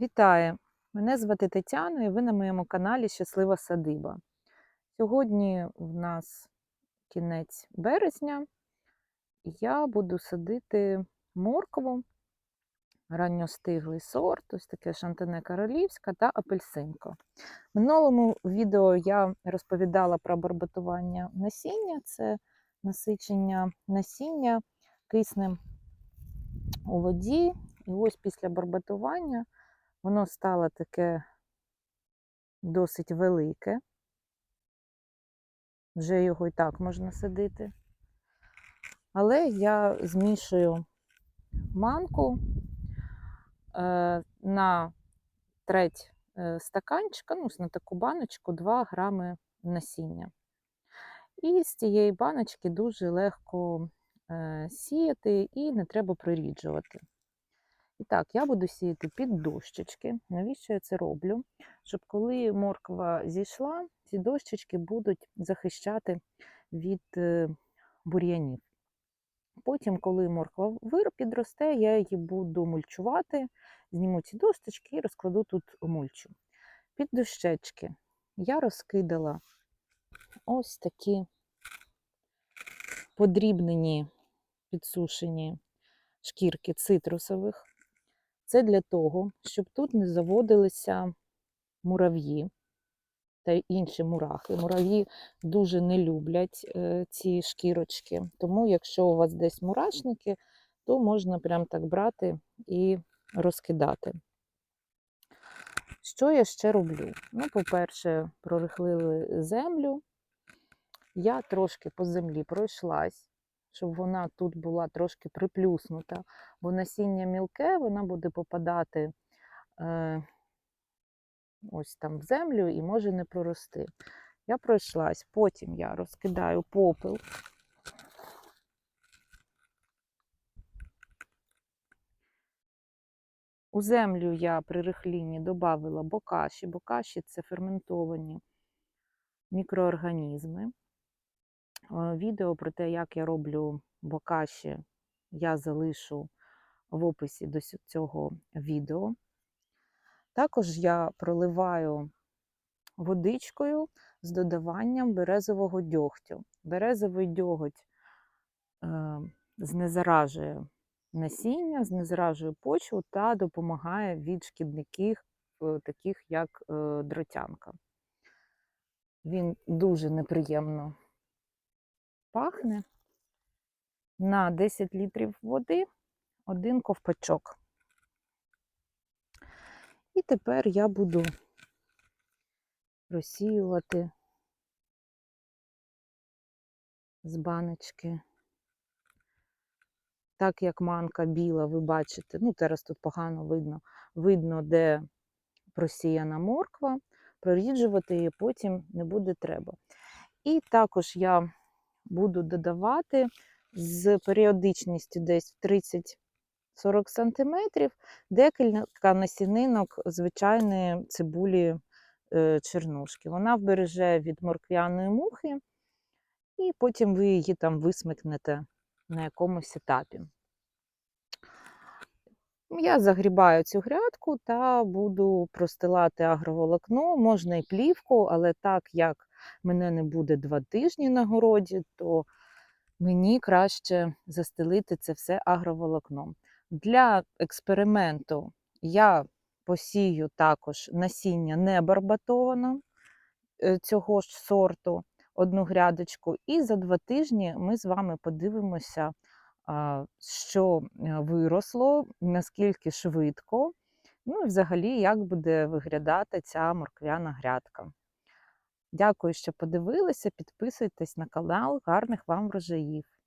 Вітаю! Мене звати Тетяна і ви на моєму каналі Щаслива Садиба. Сьогодні в нас кінець березня, я буду садити моркву, ранньостиглий сорт, ось таке шантане королівська та апельсинка. В минулому відео я розповідала про барбатування насіння, це насичення насіння киснем у воді. І ось після барбатування воно стало таке досить велике. Вже його і так можна садити. Але я змішую манку е, на треть е, стаканчика, ну, на таку баночку 2 грами насіння. І з цієї баночки дуже легко е, сіяти і не треба проріджувати. І так, я буду сіяти під дощечки. Навіщо я це роблю? Щоб коли морква зійшла, ці дощечки будуть захищати від е, бур'янів. Потім, коли морква вир підросте, я її буду мульчувати, зніму ці досточки і розкладу тут мульчу. Під дощечки я розкидала ось такі подрібнені підсушені шкірки цитрусових. Це для того, щоб тут не заводилися мурав'ї та інші мурахи. Мурав'ї дуже не люблять е, ці шкірочки, тому якщо у вас десь мурашники, то можна прям так брати і розкидати. Що я ще роблю? Ну, по-перше, прорихлили землю. Я трошки по землі пройшлась, щоб вона тут була трошки приплюснута, бо насіння мілке, вона буде попадати е, ось там в землю і може не прорости. Я пройшлась, потім я розкидаю попел. У землю я при рихлінні додавила бокаші. Бокаші це ферментовані мікроорганізми. Е, Відео про те, як я роблю бокаші, я залишу в описі до цього відео. Також я проливаю водичкою з додаванням березового дьогтю. Березовий дьоготь е, знезаражує насіння, знезаражує почву та допомагає від шкідників, е, таких як дротянка. Він дуже неприємно пахне. На 10 літрів води один ковпачок. І тепер я буду розсіювати з баночки. Так як манка біла, ви бачите, ну зараз тут погано видно, видно, де просіяна морква, проріджувати її потім не буде треба. І також я буду додавати з періодичністю десь в 30-40 см декілька насінинок звичайної цибулі е, чернушки. Вона вбереже від морквяної мухи, і потім ви її там висмикнете на якомусь етапі. Я загрібаю цю грядку та буду простилати агроволокно, можна і плівку, але так як мене не буде два тижні на городі, то мені краще застелити це все агроволокном. Для експерименту я посію також насіння не барбатовано е, цього ж сорту, одну грядочку, і за два тижні ми з вами подивимося, що е, виросло, наскільки швидко, ну і взагалі, як буде виглядати ця морквяна грядка. Дякую, що подивилися. Підписуйтесь на канал. Гарних вам врожаїв!